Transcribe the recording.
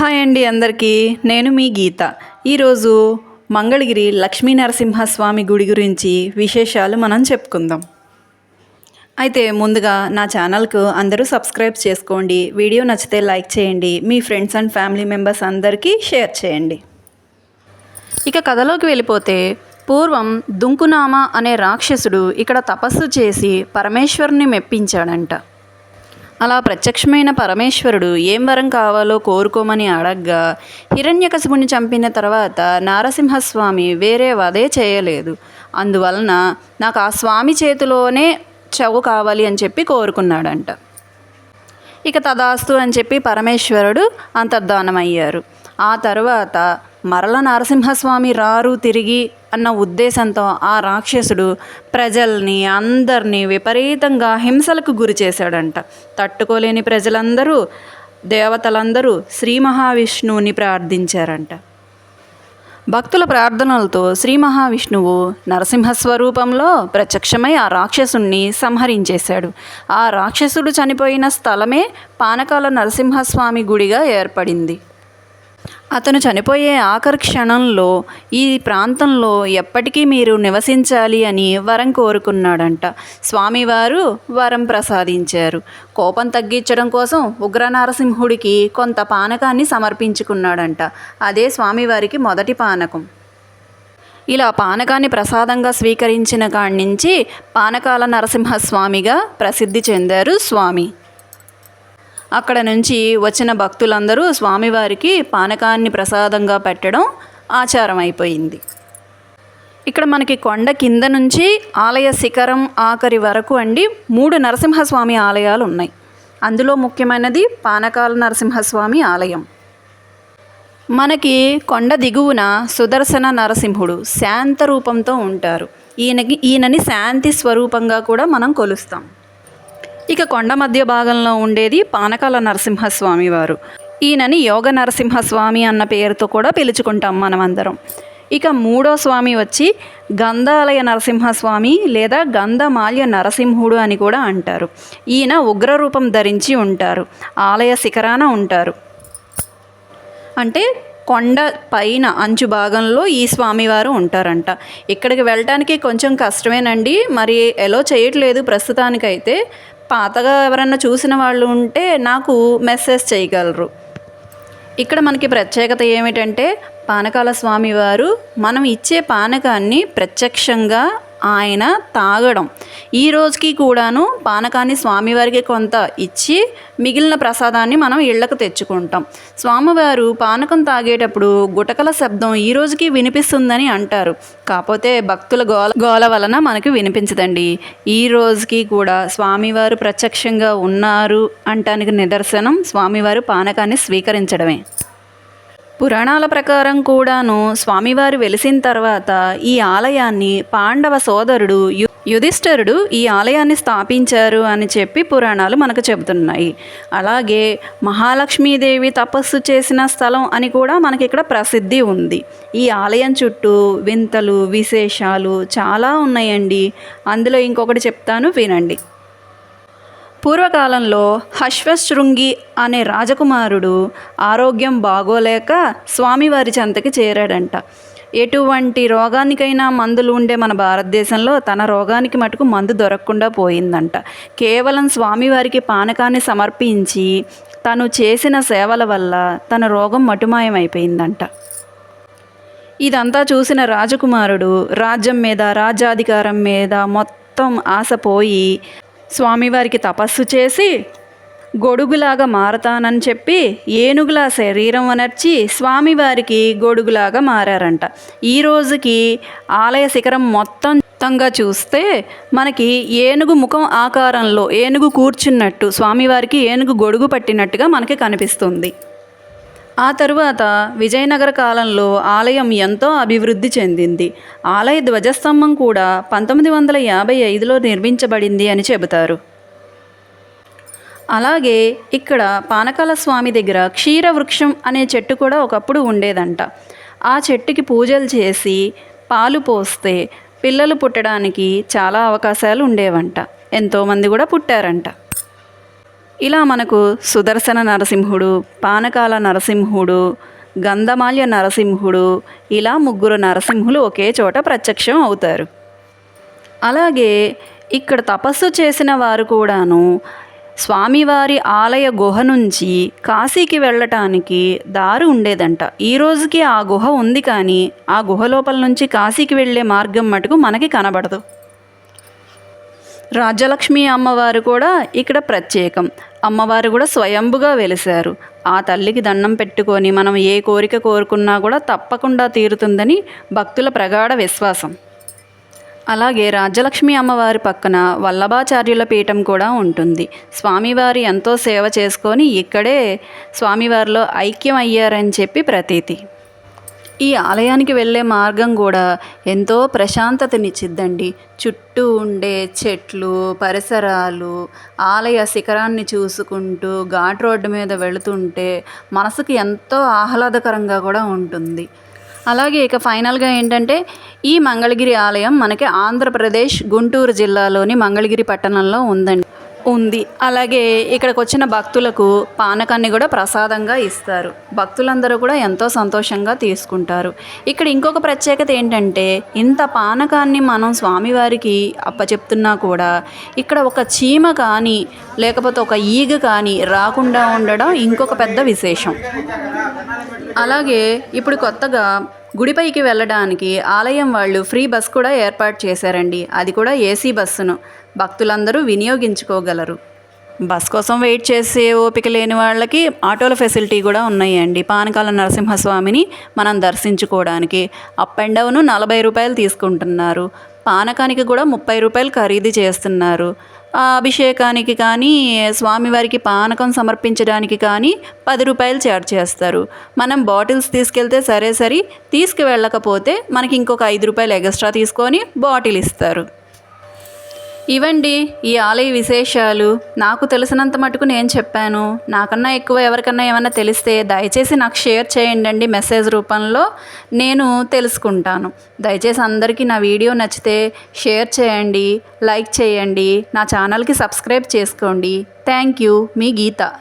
Hi అండి అందరికీ. నేను మీ గీత. ఈరోజు మంగళగిరి లక్ష్మీ నరసింహస్వామి గుడి గురించి విశేషాలు మనం చెప్పుకుందాం. అయితే ముందుగా నా ఛానల్కు అందరూ సబ్స్క్రైబ్ చేసుకోండి. వీడియో నచ్చితే లైక్ చేయండి. మీ ఫ్రెండ్స్ అండ్ ఫ్యామిలీ మెంబర్స్ అందరికీ షేర్ చేయండి. ఇక కథలోకి వెళ్ళిపోతే పూర్వం దుంకునామ అనే రాక్షసుడు ఇక్కడ తపస్సు చేసి పరమేశ్వరుని మెప్పించాడంట. అలా ప్రత్యక్షమైన పరమేశ్వరుడు ఏం వరం కావాలో కోరుకోమని అడగ్గా హిరణ్యకశిపుని చంపిన తర్వాత నారసింహస్వామి వేరే వదే చేయలేదు. అందువలన నాకు ఆ స్వామి చేతిలోనే చవు కావాలి అని చెప్పి కోరుకున్నాడంట. ఇక తదాస్తు అని చెప్పి పరమేశ్వరుడు అంతర్ధానమయ్యారు. ఆ తర్వాత మరల నరసింహస్వామి రారు తిరిగి అన్న ఉద్దేశంతో ఆ రాక్షసుడు ప్రజల్ని అందరినీ విపరీతంగా హింసలకు గురి చేశాడంట. తట్టుకోలేని ప్రజలందరూ దేవతలందరూ శ్రీ మహావిష్ణువుని ప్రార్థించారంట. భక్తుల ప్రార్థనలతో శ్రీ మహావిష్ణువు నరసింహస్వరూపంలో ప్రత్యక్షమై ఆ రాక్షసుణ్ణి సంహరించేశాడు. ఆ రాక్షసుడు చనిపోయిన స్థలమే పానకాల నరసింహస్వామి గుడిగా ఏర్పడింది. అతను చనిపోయే ఆఖరి క్షణంలో ఈ ప్రాంతంలో ఎప్పటికీ మీరు నివసించాలి అని వరం కోరుకున్నాడంట. స్వామివారు వరం ప్రసాదించారు. కోపం తగ్గించడం కోసం ఉగ్ర నరసింహుడికి కొంత పానకాన్ని సమర్పించుకున్నాడంట. అదే స్వామివారికి మొదటి పానకం. ఇలా పానకాన్ని ప్రసాదంగా స్వీకరించిన కాడి నుంచి పానకాల నరసింహస్వామిగా ప్రసిద్ధి చెందారు స్వామి. అక్కడ నుంచి వచ్చిన భక్తులందరూ స్వామివారికి పానకాన్ని ప్రసాదంగా పెట్టడం ఆచారం అయిపోయింది ఇక్కడ మనకి కొండ కింద నుంచి ఆలయ శిఖరం ఆఖరి వరకు అండి మూడు నరసింహస్వామి ఆలయాలు ఉన్నాయి అందులో ముఖ్యమైనది పానకాల నరసింహస్వామి ఆలయం. మనకి కొండ దిగువన సుదర్శన నరసింహుడు శాంత రూపంతో ఉంటారు. ఈయనకి ఈయనని శాంతి స్వరూపంగా కూడా మనం కొలుస్తాం. ఇక కొండ మధ్య భాగంలో ఉండేది పానకాల నరసింహస్వామి వారు. ఈయనని యోగ నరసింహస్వామి అన్న పేరుతో కూడా పిలుచుకుంటాం మనమందరం. ఇక మూడో స్వామి వచ్చి గంధాలయ నరసింహస్వామి లేదా గంధమాల్య నరసింహుడు అని కూడా అంటారు. ఈయన ఉగ్రరూపం ధరించి ఉంటారు. ఆలయ శిఖరాన ఉంటారు. అంటే కొండ పైన అంచు భాగంలో ఈ స్వామివారు ఉంటారంట. ఇక్కడికి వెళ్ళటానికి కొంచెం కష్టమేనండి. మరి ఎలో చేయట్లేదు ప్రస్తుతానికైతే. పాతగా ఎవరన్నా చూసిన వాళ్ళు ఉంటే నాకు మెసేజ్ చేయగలరు. ఇక్కడ మనకి ప్రత్యేకత ఏమిటంటే పానకాల స్వామివారు మనం ఇచ్చే పానకాన్ని ప్రత్యక్షంగా ఆయన తాగడం. ఈ రోజుకి కూడాను పానకాన్ని స్వామివారికి కొంత ఇచ్చి మిగిలిన ప్రసాదాన్ని మనం ఇళ్ళకు తెచ్చుకుంటాం. స్వామివారు పానకం తాగేటప్పుడు గుటకల శబ్దం ఈ రోజుకి వినిపిస్తుందని అంటారు. కాకపోతే భక్తుల గోల గోల వలన మనకు వినిపించదండి. ఈ రోజుకి కూడా స్వామివారు ప్రత్యక్షంగా ఉన్నారు అంటానికి నిదర్శనం స్వామివారు పానకాన్ని స్వీకరించడమే. పురాణాల ప్రకారం కూడాను స్వామివారు వెలిసిన తర్వాత ఈ ఆలయాన్ని పాండవ సోదరుడు యు యుధిష్ఠరుడు ఈ ఆలయాన్ని స్థాపించారు అని చెప్పి పురాణాలు మనకు చెబుతున్నాయి. అలాగే మహాలక్ష్మీదేవి తపస్సు చేసిన స్థలం అని కూడా మనకి ఇక్కడ ప్రసిద్ధి ఉంది. ఈ ఆలయం చుట్టూ వింతలు విశేషాలు చాలా ఉన్నాయండి. అందులో ఇంకొకటి చెప్తాను వినండి. పూర్వకాలంలో హశ్వశృంగి అనే రాజకుమారుడు ఆరోగ్యం బాగోలేక స్వామివారి చెంతకి చేరాడంట. ఎటువంటి రోగానికైనా మందులు ఉండే మన భారతదేశంలో తన రోగానికి మటుకు మందు దొరకకుండా పోయిందంట. కేవలం స్వామివారికి పానకాన్ని సమర్పించి తను చేసిన సేవల వల్ల తన రోగం మటుమాయమైపోయిందంట. ఇదంతా చూసిన రాజకుమారుడు రాజ్యం మీద రాజ్యాధికారం మీద మొత్తం ఆశపోయి స్వామివారికి తపస్సు చేసి గొడుగులాగా మారతానని చెప్పి ఏనుగులా శరీరం అనర్చి స్వామివారికి గొడుగులాగా మారారంట. ఈ రోజుకి ఆలయ శిఖరం మొత్తం మొత్తంగా చూస్తే మనకి ఏనుగు ముఖం ఆకారంలో ఏనుగు కూర్చున్నట్టు స్వామివారికి ఏనుగు గొడుగు పట్టినట్టుగా మనకి కనిపిస్తుంది. ఆ తరువాత విజయనగర కాలంలో ఆలయం ఎంతో అభివృద్ధి చెందింది. ఆలయ ధ్వజస్తంభం కూడా పంతొమ్మిది వందల యాభై ఐదులో నిర్మించబడింది అని చెబుతారు. అలాగే ఇక్కడ పానకాల స్వామి దగ్గర క్షీరవృక్షం అనే చెట్టు కూడా ఒకప్పుడు ఉండేదంట. ఆ చెట్టుకి పూజలు చేసి పాలు పోస్తే పిల్లలు పుట్టడానికి చాలా అవకాశాలు ఉండేవంట. ఎంతోమంది కూడా పుట్టారంట. ఇలా మనకు సుదర్శన నరసింహుడు పానకాల నరసింహుడు గంధమాల్య నరసింహుడు ఇలా ముగ్గురు నరసింహులు ఒకే చోట ప్రత్యక్షం అవుతారు. అలాగే ఇక్కడ తపస్సు చేసిన వారు కూడాను స్వామివారి ఆలయ గుహ నుంచి కాశీకి వెళ్ళటానికి దారి ఉండేదంట. ఈ రోజుకి ఆ గుహ ఉంది కానీ ఆ గుహ లోపల నుంచి కాశీకి వెళ్ళే మార్గం మటుకు మనకి కనబడదు. రాజ్యలక్ష్మి అమ్మవారు కూడా ఇక్కడ ప్రత్యేకం. అమ్మవారు కూడా స్వయంభుగా వెలిశారు. ఆ తల్లికి దండం పెట్టుకొని మనం ఏ కోరిక కోరుకున్నా కూడా తప్పకుండా తీరుతుందని భక్తుల ప్రగాఢ విశ్వాసం. అలాగే రాజ్యలక్ష్మి అమ్మవారి పక్కన వల్లభాచార్యుల పీఠం కూడా ఉంటుంది. స్వామివారి ఎంతో సేవ చేసుకొని ఇక్కడే స్వామివారిలో ఐక్యం అయ్యారని చెప్పి ప్రతీతి. ఈ ఆలయానికి వెళ్ళే మార్గం కూడా ఎంతో ప్రశాంతతనిచ్చిద్దండి. చుట్టూ ఉండే చెట్లు పరిసరాలు ఆలయ శిఖరాన్ని చూసుకుంటూ ఘాట్ రోడ్డు మీద వెళుతుంటే మనసుకి ఎంతో ఆహ్లాదకరంగా కూడా ఉంటుంది. అలాగే ఇక ఫైనల్గా ఏంటంటే ఈ మంగళగిరి ఆలయం మనకి ఆంధ్రప్రదేశ్ గుంటూరు జిల్లాలోని మంగళగిరి పట్టణంలో ఉందండి. ఉంది. అలాగే ఇక్కడికి వచ్చిన భక్తులకు పానకాన్ని కూడా ప్రసాదంగా ఇస్తారు. భక్తులందరూ కూడా ఎంతో సంతోషంగా తీసుకుంటారు. ఇక్కడ ఇంకొక ప్రత్యేకత ఏంటంటే ఇంత పానకాన్ని మనం స్వామివారికి అప్పచెప్తున్నా కూడా ఇక్కడ ఒక చీమ కానీ లేకపోతే ఒక ఈగ కానీ రాకుండా ఉండడం ఇంకొక పెద్ద విశేషం. అలాగే ఇప్పుడు కొత్తగా గుడిపైకి వెళ్ళడానికి ఆలయం వాళ్ళు ఫ్రీ బస్ కూడా ఏర్పాటు చేశారండి. అది కూడా ఏసీ బస్సును. భక్తులందరూ వినియోగించుకోగలరు. బస్ కోసం వెయిట్ చేసే ఓపిక లేని వాళ్ళకి ఆటోల ఫెసిలిటీ కూడా ఉన్నాయండి. పానకాల నరసింహస్వామిని మనం దర్శించుకోవడానికి అప్ అండ్ డౌన్ నలభై రూపాయలు తీసుకుంటున్నారు. పానకానికి కూడా ముప్పై రూపాయలు ఖరీదు చేస్తున్నారు. అభిషేకానికి కానీ స్వామివారికి పానకం సమర్పించడానికి కానీ పది రూపాయలు చార్జ్ చేస్తారు. మనం బాటిల్స్ తీసుకెళ్తే సరే సరి తీసుకువెళ్ళకపోతే మనకి ఇంకొక ఐదు రూపాయలు ఎక్స్ట్రా తీసుకొని బాటిల్ ఇస్తారు. ఇవండి ఈ ఆలయ విశేషాలు. నాకు తెలిసినంత మటుకు నేను చెప్పాను. నాకన్నా ఎక్కువ ఎవరికన్నా ఏమైనా తెలిస్తే దయచేసి నాకు షేర్ చేయండి మెసేజ్ రూపంలో. నేను తెలుసుకుంటాను. దయచేసి అందరికీ నా వీడియో నచ్చితే షేర్ చేయండి లైక్ చేయండి. నా ఛానల్కి సబ్స్క్రైబ్ చేసుకోండి. Thank you. Me Gita.